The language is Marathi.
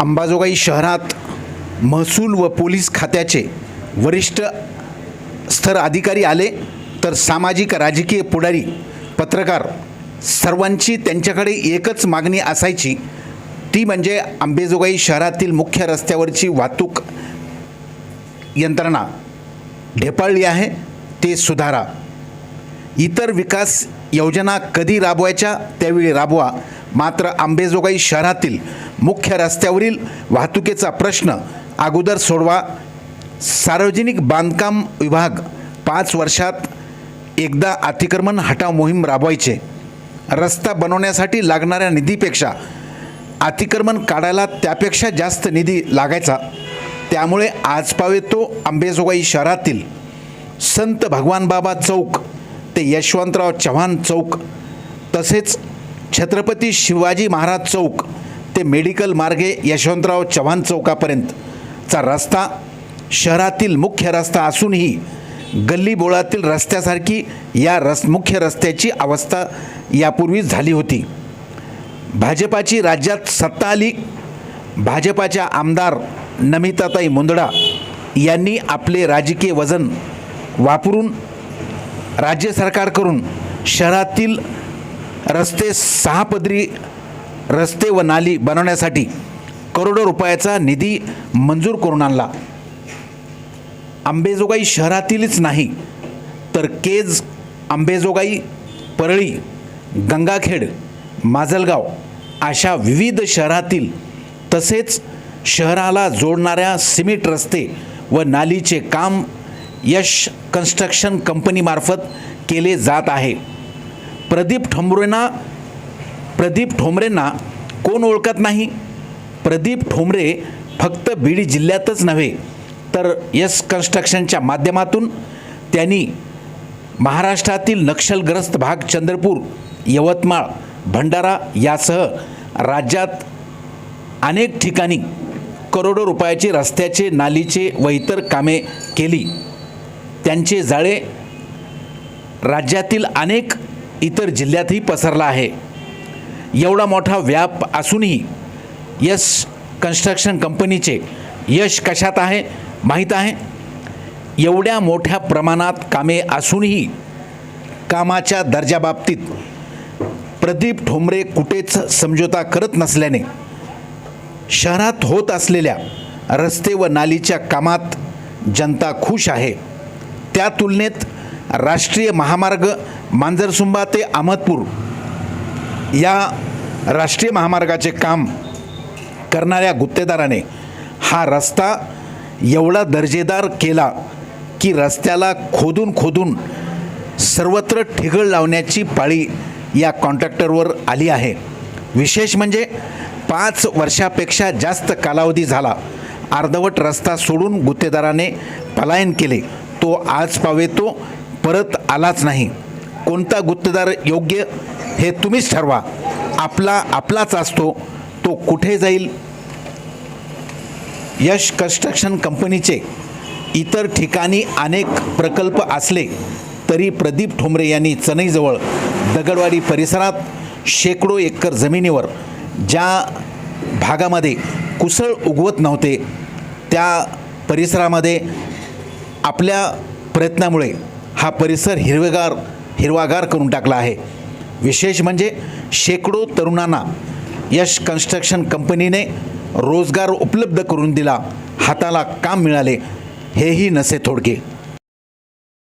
अंबाजोगाई शहरात महसूल व पोलीस खात्याचे वरिष्ठ स्तर अधिकारी आले तर सामाजिक राजकीय पुढारी पत्रकार सर्वांची त्यांच्याकडे एकच मागणी असायची. ती म्हणजे अंबेजोगाई शहरातील मुख्य रस्त्यावरची वाहतूक यंत्रणा ढेपाळली आहे ते सुधारा. इतर विकास योजना कधी राबवायच्या? त्यावेळी राबवा. मात्र आंबेजोगाई शहरातील मुख्य रस्त्यावरील वाहतुकीचा प्रश्न अगोदर सोडवा. सार्वजनिक बांधकाम विभाग पाच वर्षात एकदा अतिक्रमण हटाव मोहीम राबवायचे. रस्ता बनवण्यासाठी लागणाऱ्या निधीपेक्षा अतिक्रमण काढायला त्यापेक्षा जास्त निधी लागायचा. त्यामुळे आजपावे तो आंबेजोगाई शहरातील संत भगवानबाबा चौक ते यशवंतराव चव्हाण चौक. तसेच छत्रपती शिवाजी महाराज चौक ते मेडिकल मार्गे यशवंतराव चव्हाण चौकापर्यंतचा रस्ता शहरातील मुख्य रस्ता असूनही गल्लीबोळातील रस्त्यासारखी या रस मुख्य रस्त्याची अवस्था यापूर्वी झाली होती. भाजपाची राज्यात सत्ता आली. भाजपाच्या आमदार नमिताताई मुंदडा यांनी आपले राजकीय वजन वापरून राज्य सरकारकडून शहरातील रस्ते सहा पदरी रस्ते व नाली बनवण्यासाठी करोडो रुपयाचा निधी मंजूर करून आणला. आंबेजोगाई शहरातीलच नाही तर केज आंबेजोगाई परळी गंगाखेड माजलगाव अशा विविध शहरातील तसेच शहराला जोडणाऱ्या सिमेंट रस्ते व नालीचे काम यश कन्स्ट्रक्शन कंपनीमार्फत केले जात आहे. प्रदीप ठंबरेंना प्रदीप ठोंबरेंना कोण ओळखत नाही? प्रदीप ठोंबरे फक्त बीड जिल्ह्यातच नव्हे तर यस कन्स्ट्रक्शनच्या माध्यमातून त्यांनी महाराष्ट्रातील नक्षलग्रस्त भाग चंद्रपूर यवतमाळ भंडारा यासह राज्यात अनेक ठिकाणी करोडो रुपयाचे रस्त्याचे नालीचे व इतर कामे केली. त्यांचे जाळे राज्यातील अनेक इतर जिल्ह्यातही पसरला आहे. एवढा मोठा व्याप असूनही यश कन्स्ट्रक्शन कंपनीचे यश कशात आहे? माहीत आहे? एवढ्या मोठ्या प्रमाणात कामे असूनही कामाच्या दर्जाबाबतीत प्रदीप ठोंबरे कुठेच समझोता करत नसल्याने शहरात होत असलेल्या रस्ते व नालीच्या कामात जनता खुश आहे. त्या तुलनेत राष्ट्रीय महामार्ग मांजरसुंबा ते अहमदपूर या राष्ट्रीय महामार्गाचे काम करणाऱ्या गुत्तेदाराने हा रस्ता एवढा दर्जेदार केला की रस्त्याला खोदून खोदून सर्वत्र ठिगळ लावण्याची पाळी या कॉन्ट्रॅक्टरवर आली आहे. विशेष म्हणजे पाच वर्षापेक्षा जास्त कालावधी झाला. अर्धवट रस्ता सोडून गुत्तेदाराने पलायन केले. तो आज पावे तो परत आलाच नाही. कोणता गुत्तेदार योग्य हे तुम्हीच ठरवा. आपला आपलाच असतो तो कुठे जाईल? यश कन्स्ट्रक्शन कंपनीचे इतर ठिकाणी अनेक प्रकल्प असले तरी प्रदीप ठोंबरे यांनी चनईजवळ दगडवाडी परिसरात शेकडो एकर जमिनीवर ज्या भागामध्ये कुसळ उगवत नव्हते त्या परिसरामध्ये आपल्या प्रयत्नामुळे हा परिसर हिरवेगार हिरवागार करून टाकला आहे. विशेष म्हणजे शेकडो तरुणांना यश कन्स्ट्रक्शन कंपनीने रोजगार उपलब्ध करून दिला हाताला काम मिळाले हेही नसे थोडके.